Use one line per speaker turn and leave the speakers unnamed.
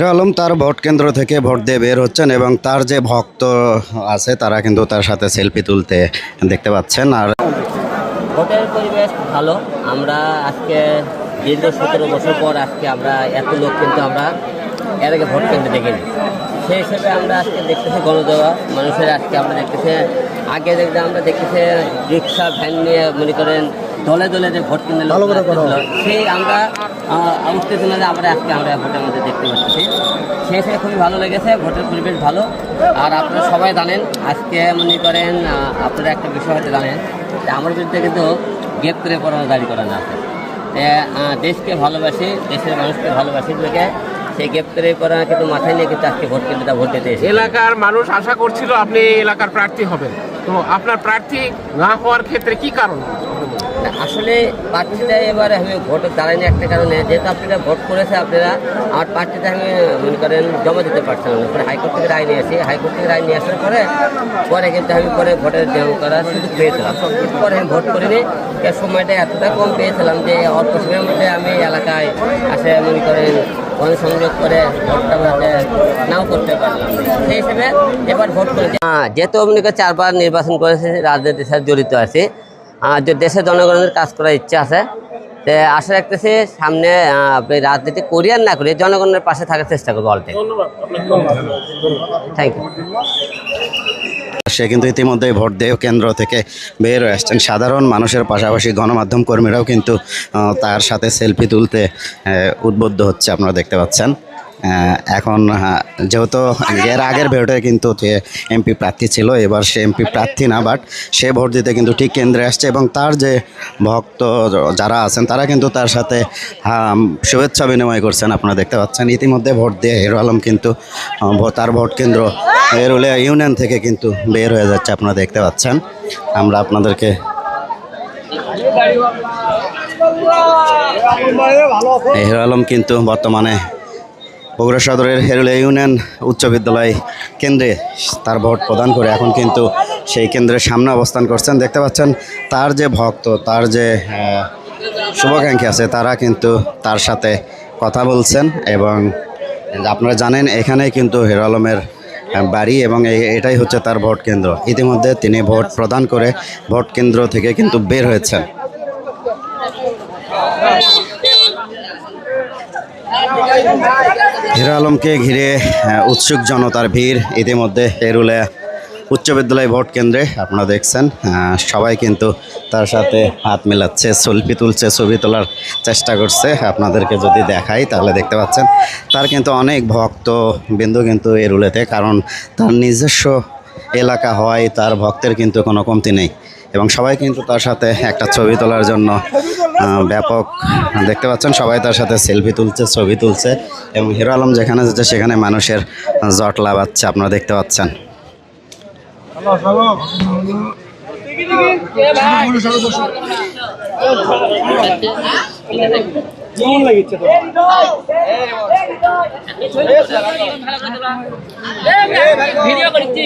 Hero Alam তার vote কেন্দ্র থেকে ভোট দিয়ে বের হচ্ছেন এবং তার যে ভক্ত আছে, তারা কিন্তু তার সাথে সেলফি তুলতে দেখতে পাচ্ছেন। আর
ভোটের পরিবেশ ভালো। আমরা আজকে দীর্ঘ সতেরো বছর পর আজকে আমরা এত লোক কিন্তু আমরা এর আগে ভোট কেন্দ্রে দেখিনি। সেই হিসেবে আমরা আজকে দেখতেছি গণজোয়া। মানুষের আজকে আমরা দেখতেছি আগে দেখতে আমরা দেখতেছি রিক্সা ভ্যান নিয়ে মনে করেন দলে দলে যে ভোট কেন্দ্রে লোক সেই আমরা আহ, উত্তেজনাতে আমরা আজকে আমরা ভোটের মধ্যে দেখতে পাচ্ছি। সেই হিসেবে খুবই ভালো লেগেছে ভোটের পরিবেশ ভালো। আর আপনারা সবাই জানেন আজকে মনে করেন আপনারা একটা বিষয় হয়তো জানেন যে আমার বিরুদ্ধে কিন্তু গ্রেপ্তারে পড়ানো দাঁড়ি করানো আছে। দেশকে ভালোবাসি দেশের মানুষকে ভালোবাসি দেখে সেই গ্রেপ্তারে করা কিন্তু মাথায় নিয়ে কিন্তু আজকে ভোট কেন্দ্রটা ভোট দিতে
এলাকার মানুষ আশা করছিল আপনি এলাকার প্রার্থী হবেন। তো আপনার প্রার্থী না হওয়ার ক্ষেত্রে কি কারণ?
আসলে প্রার্থীটা এবার আমি ভোট দাঁড়ায়নি একটা কারণে। যেহেতু আপনারা ভোট করেছে আপনারা, আমার প্রার্থীটা আমি মনে করেন জমা দিতে পারছিলাম না। পরে হাইকোর্ট থেকে রায় নিয়ে আসি। হাইকোর্ট থেকে রায় নিয়ে আসার পরে পরে কিন্তু আমি পরে ভোটের দেহ করার সুযোগ পেয়েছিলাম। পরে আমি ভোট করিনি। এর সময়টা এতটা কম পেয়েছিলাম যে অল্প সময়ের মধ্যে আমি এলাকায় আসে মনে করেন সংযোগ করে নাও করতে পারলাম। সেই হিসেবে এবার ভোট যেহেতু মনে চারবার নির্বাচন করেছে, রাজনীতির সাথে জড়িত আছি আর দেশের জনগণের কাজ করার ইচ্ছা আছে তে আশা রাখতেছি সামনে আপনি রাজনীতি করি আর না করি জনগণের পাশে থাকার চেষ্টা করব অলটাই থ্যাংক ইউ
সে কিন্তু ইতিমধ্যে ভোট দেয় কেন্দ্র থেকে বের হয়ে আসছেন। সাধারণ মানুষের পাশাপাশি গণমাধ্যম কর্মীরাও কিন্তু তার সাথে সেলফি তুলতে উদ্বুদ্ধ হচ্ছে আপনারা দেখতে পাচ্ছেন। এখন যেহেতু এর আগের ভোটে কিন্তু যে এমপি প্রার্থী ছিল, এবার সে এমপি প্রার্থী না বাট সে ভোট দিতে কিন্তু ঠিক কেন্দ্রে আসছে এবং তার যে ভক্ত যারা আছেন, তারা কিন্তু তার সাথে শুভেচ্ছা বিনিময় করছেন, আপনারা দেখতে পাচ্ছেন। ইতিমধ্যে ভোট দিয়ে হিরো আলম কিন্তু তার ভোট কেন্দ্র এরুলিয়া ইউনিয়ন থেকে কিন্তু বের হয়ে যাচ্ছে, আপনারা দেখতে পাচ্ছেন। আমরা আপনাদেরকে হিরো আলম কিন্তু বর্তমানে বগুড়া সদরের হেরুলিয়া ইউনিয়ন উচ্চ বিদ্যালয় কেন্দ্রে তার ভোট প্রদান করে এখন কিন্তু সেই কেন্দ্রের সামনে অবস্থান করছেন। দেখতে পাচ্ছেন, তার যে ভক্ত, তার যে শুভাকাঙ্ক্ষী আছে, তারা কিন্তু তার সাথে কথা বলছেন এবং আপনারা জানেন এখানে কিন্তু হিরো আলমের বাড়ি এবং এটাই হচ্ছে তার ভোট কেন্দ্র। ইতিমধ্যে তিনি ভোট প্রদান করে ভোট কেন্দ্র থেকে কিন্তু বের হয়েছেন। হিরো আলমকে ঘিরে উৎসুক জনতার ভিড়। ইতিমধ্যে এরুলে উচ্চ বিদ্যালয় ভোট কেন্দ্রে আপনারা দেখছেন সবাই কিন্তু তার সাথে হাত মেলাচ্ছে, সেলফি তুলছে, ছবি তোলার চেষ্টা করছে। আপনাদেরকে যদি দেখাই, তাহলে দেখতে পাচ্ছেন, তার কিন্তু অনেক ভক্ত বিন্দু কিন্তু এরুলেতে, কারণ তার নিজস্ব এলাকা হয়, তার ভক্তের কিন্তু কোনো কমতি নেই। এবং সবাই কিন্তু তার সাথে একটা ছবি তোলার জন্য ব্যাপক দেখতে পাচ্ছেন সবাই তার সাথে সেলফি তুলছে ছবি তুলছে এবং হিরো আলম যেখানে যাচ্ছে সেখানে মানুষের জট লাগাচ্ছে আপনারা দেখতে পাচ্ছেন
ভিডিও করছি